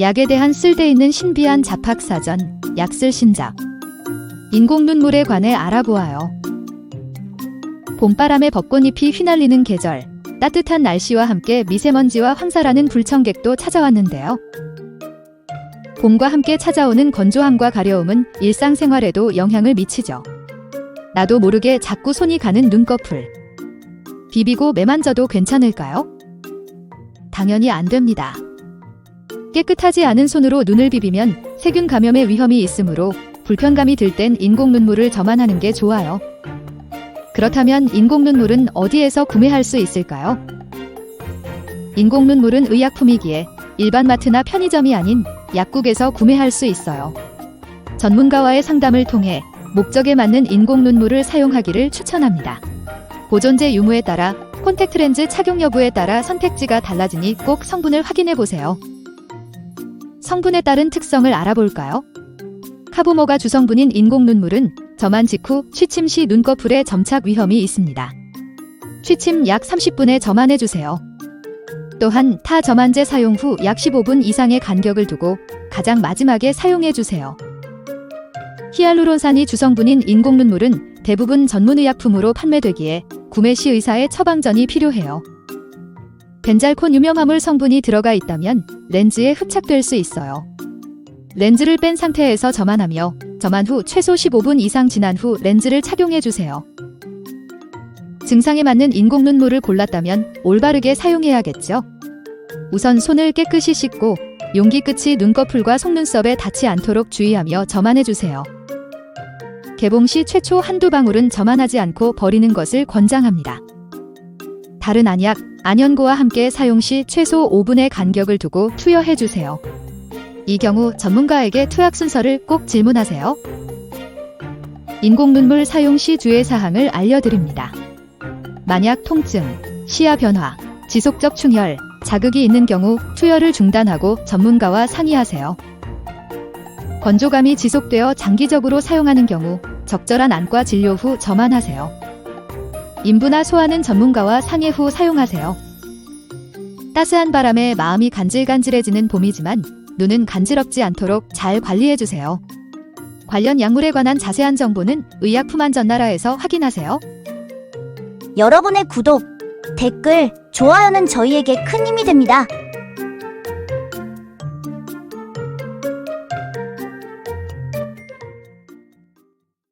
약에 대한 쓸데있는 신비한 잡학사전, 약쓸 신작. 인공 눈물에 관해 알아보아요. 봄바람에 벚꽃잎이 휘날리는 계절, 따뜻한 날씨와 함께 미세먼지와 황사라는 불청객도 찾아왔는데요. 봄과 함께 찾아오는 건조함과 가려움은 일상생활에도 영향을 미치죠. 나도 모르게 자꾸 손이 가는 눈꺼풀. 비비고 매만져도 괜찮을까요? 당연히 안 됩니다. 깨끗하지 않은 손으로 눈을 비비면 세균 감염의 위험이 있으므로 불편감이 들 땐 인공 눈물을 저만하는 게 좋아요. 그렇다면 인공 눈물은 어디에서 구매할 수 있을까요? 인공 눈물은 의약품이기에 일반 마트나 편의점이 아닌 약국에서 구매할 수 있어요. 전문가와의 상담을 통해 목적에 맞는 인공 눈물을 사용하기를 추천합니다. 보존제 유무에 따라 콘택트 렌즈 착용 여부에 따라 선택지가 달라지니 꼭 성분을 확인해 보세요. 성분에 따른 특성을 알아볼까요? 카보모가 주성분인 인공 눈물은 점안 직후 취침 시 눈꺼풀에 점착 위험이 있습니다. 취침 약 30분에 점안해 주세요. 또한 타 점안제 사용 후 약 15분 이상의 간격을 두고 가장 마지막에 사용해 주세요. 히알루론산이 주성분인 인공 눈물은 대부분 전문의약품으로 판매되기에 구매 시 의사의 처방전이 필요해요. 벤잘콘 유명화물 성분이 들어가 있다면 렌즈에 흡착될 수 있어요. 렌즈를 뺀 상태에서 점안하며 점안 후 최소 15분 이상 지난 후 렌즈를 착용해 주세요. 증상에 맞는 인공 눈물을 골랐다면 올바르게 사용해야겠죠. 우선 손을 깨끗이 씻고 용기 끝이 눈꺼풀과 속눈썹에 닿지 않도록 주의하며 점안해 주세요. 개봉 시 최초 한두 방울은 점안하지 않고 버리는 것을 권장합니다. 다른 안약, 안연고와 함께 사용 시 최소 5분의 간격을 두고 투여해 주세요. 이 경우 전문가에게 투약 순서를 꼭 질문하세요. 인공 눈물 사용 시 주의 사항을 알려드립니다. 만약 통증, 시야 변화, 지속적 충혈, 자극이 있는 경우 투여를 중단하고 전문가와 상의하세요. 건조감이 지속되어 장기적으로 사용하는 경우 적절한 안과 진료 후 점안하세요. 인부나 소화는 전문가와 상의 후 사용하세요. 따스한 바람에 마음이 간질간질해지는 봄이지만 눈은 간지럽지 않도록 잘 관리해주세요. 관련 약물에 관한 자세한 정보는 의약품안전나라에서 확인하세요. 여러분의 구독, 댓글, 좋아요는 저희에게 큰 힘이 됩니다.